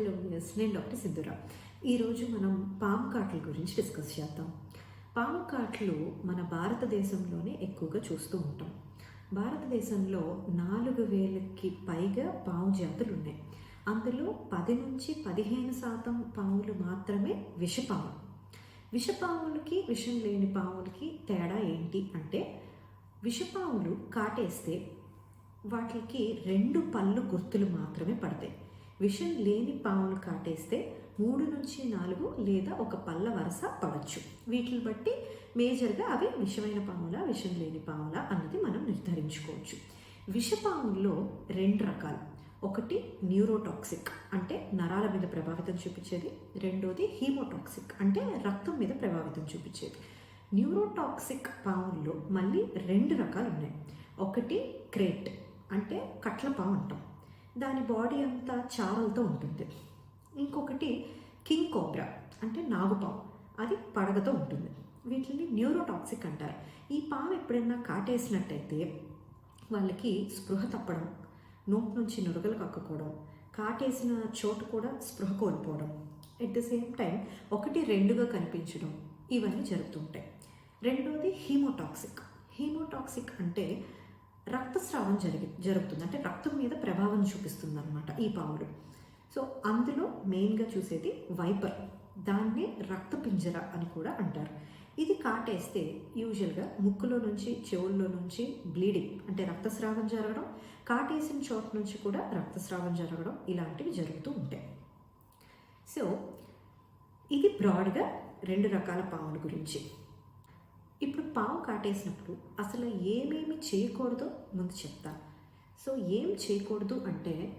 Hello yes నేను doctor సిద్ధురా ఈరోజు మనం పాము కాట్ల గురించి డిస్కస్ చేద్దాం. పాము కాట్లు మన భారతదేశంలోనే ఎక్కువగా చూస్తూ ఉంటాం. భారతదేశంలో నాలుగు వేలకి పైగా పాము జాతులు ఉన్నాయి. అందులో పది నుంచి పదిహేను శాతం పాములు మాత్రమే విషపాములు. విషపాములకి విషం లేని పాములకి తేడా ఏంటి అంటే విషపాములు కాటేస్తే వాటికి రెండు పళ్ళు గుర్తులు మాత్రమే పడతాయి. విషం లేని పాములు కాటేస్తే మూడు నుంచి నాలుగు లేదా ఒక పళ్ళ వరుస పడవచ్చు వీటిని బట్టి మేజర్గా అవి విషమైన పాముల విషం లేని పాముల అన్నది మనం నిర్ధారించుకోవచ్చు. విషపాముల్లో రెండు రకాలు. ఒకటి న్యూరోటాక్సిక్ అంటే నరాల మీద ప్రభావితం చూపించేది. రెండోది హీమోటాక్సిక్ అంటే రక్తం మీద ప్రభావితం చూపించేది. న్యూరోటాక్సిక్ పాముల్లో మళ్ళీ రెండు రకాలు ఉన్నాయి ఒకటి క్రేట్ అంటే కట్ల పాము అంటాం. దాని బాడీ అంతా చారలతో ఉంటుంది. ఇంకొకటి కింగ్ కోబ్రా అంటే నాగుపాము అది పడగతో ఉంటుంది. వీటిని న్యూరోటాక్సిక్ అంటారు. ఈ పాము ఎప్పుడైనా కాటేసినట్టయితే వాళ్ళకి స్పృహ తప్పడం నోటి నుంచి నురగలు కక్కుకోవడం కాటేసిన చోటు కూడా స్పృహ కోల్పోవడం ఎట్ ద సేమ్ టైం ఒకటి రెండుగా కనిపించడం ఇవన్నీ జరుగుతుంటాయి రెండోది హీమోటాక్సిక్. హీమోటాక్సిక్ అంటే రక్తస్రావం జరిగి జరుగుతుంది. అంటే రక్తం మీద ప్రభావం చూపిస్తుంది అనమాట ఈ పాములు సో అందులో మెయిన్గా చూసేది వైపర్. దాన్ని రక్త పింజర అని కూడా అంటారు. ఇది కాటేస్తే యూజువల్గా ముక్కులో నుంచి చెవుల్లో నుంచి బ్లీడింగ్ అంటే రక్తస్రావం జరగడం కాటేసిన చోట నుంచి కూడా రక్తస్రావం జరగడం ఇలాంటివి జరుగుతూ ఉంటాయి. సో ఇది బ్రాడ్గా రెండు రకాల పాముల గురించి. ఇప్పుడు పాము కాటేసినప్పుడు అసలు ఏమేమి చేయకూడదో ముందు చెప్తా. సో ఏం చేయకూడదు అంటే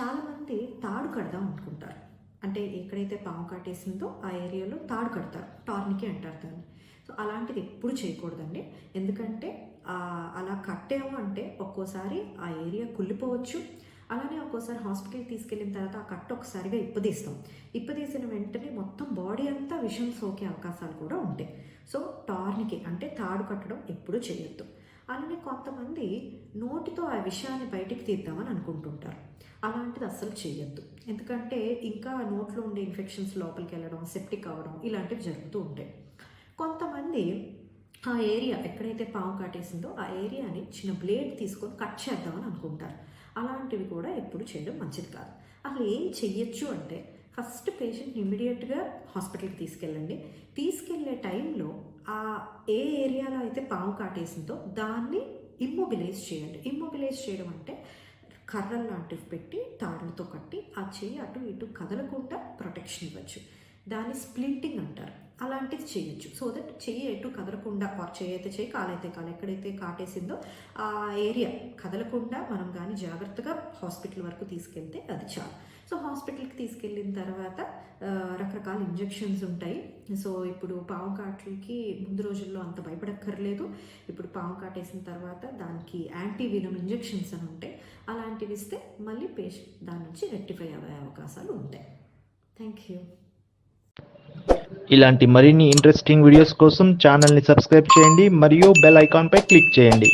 చాలామంది తాడు కడదాం అనుకుంటారు. అంటే ఎక్కడైతే పాము కాటేసిందో ఆ ఏరియాలో తాడు కడతారు. టార్నికే అంటారు దాన్ని. సో అలాంటిది ఎప్పుడు చేయకూడదండి. ఎందుకంటే అలా కట్టాము అంటే ఒక్కోసారి ఆ ఏరియా కుళ్ళిపోవచ్చు. అలానే ఒక్కోసారి హాస్పిటల్కి తీసుకెళ్ళిన తర్వాత ఆ కట్ట ఒకసారిగా ఇప్పదీస్తాం. ఇప్పదీసిన వెంటనే మొత్తం బాడీ అంతా విషం సోకే అవకాశాలు కూడా ఉంటాయి. సో టార్నికి అంటే తాడు కట్టడం ఎప్పుడూ చేయొద్దు. అలానే కొంతమంది నోటితో ఆ విషయాన్ని బయటికి తీద్దామని అనుకుంటుంటారు. అలాంటిది అస్సలు చేయొద్దు. ఎందుకంటే ఇంకా నోట్లో ఉండే ఇన్ఫెక్షన్స్ లోపలికి వెళ్ళడం సెప్టిక్ అవ్వడం ఇలాంటివి జరుగుతూ ఉంటాయి. కొంతమంది ఆ ఏరియా ఎక్కడైతే పాము కాటేసిందో ఆ ఏరియాని చిన్న బ్లేడ్ తీసుకొని కట్ చేద్దామని అనుకుంటారు. అలాంటివి కూడా ఎప్పుడు చేయడం మంచిది కాదు. అసలు ఏం చెయ్యొచ్చు అంటే ఫస్ట్ పేషెంట్ ఇమీడియట్గా హాస్పిటల్కి తీసుకెళ్ళండి. తీసుకెళ్ళే టైంలో ఆ ఏ ఏరియాలో అయితే పాము కాటేసిందో దాన్ని ఇమ్మొబిలైజ్ చేయండి. ఇమ్మొబిలైజ్ చేయడం అంటే కర్రలు లాంటివి పెట్టి తాడులతో కట్టి ఆ చేయి అటు ఇటు కదలకుండా ప్రొటెక్షన్ ఇవ్వచ్చు. దాన్ని స్ప్లింటింగ్ అంటారు. అలాంటిది చేయొచ్చు. సో దట్ చెయ్యి ఎటు కదలకుండా ఆర్ చెయ్యి అయితే చెయ్యి కాలైతే కాలు ఎక్కడైతే కాటేసిందో ఆ ఏరియా కదలకుండా మనం కానీ జాగ్రత్తగా హాస్పిటల్ వరకు తీసుకెళ్తే అది చాలు. సో హాస్పిటల్కి తీసుకెళ్ళిన తర్వాత రకరకాల ఇంజెక్షన్స్ ఉంటాయి. సో ఇప్పుడు పాము కాట్లకి ముందు రోజుల్లో అంత భయపడక్కర్లేదు. ఇప్పుడు పాము కాటేసిన తర్వాత దానికి యాంటీవినమ్ ఇంజెక్షన్స్ అని ఉంటాయి. అలాంటివి ఇస్తే మళ్ళీ పేషెంట్ దాని నుంచి రెక్టిఫై అయ్యే అవకాశాలు ఉంటాయి. Thank you. ఇలాంటి మరిన్ని ఇంట్రెస్టింగ్ వీడియోస్ కోసం ఛానల్ని సబ్స్క్రైబ్ చేయండి మరియు బెల్ ఐకాన్పై క్లిక్ చేయండి.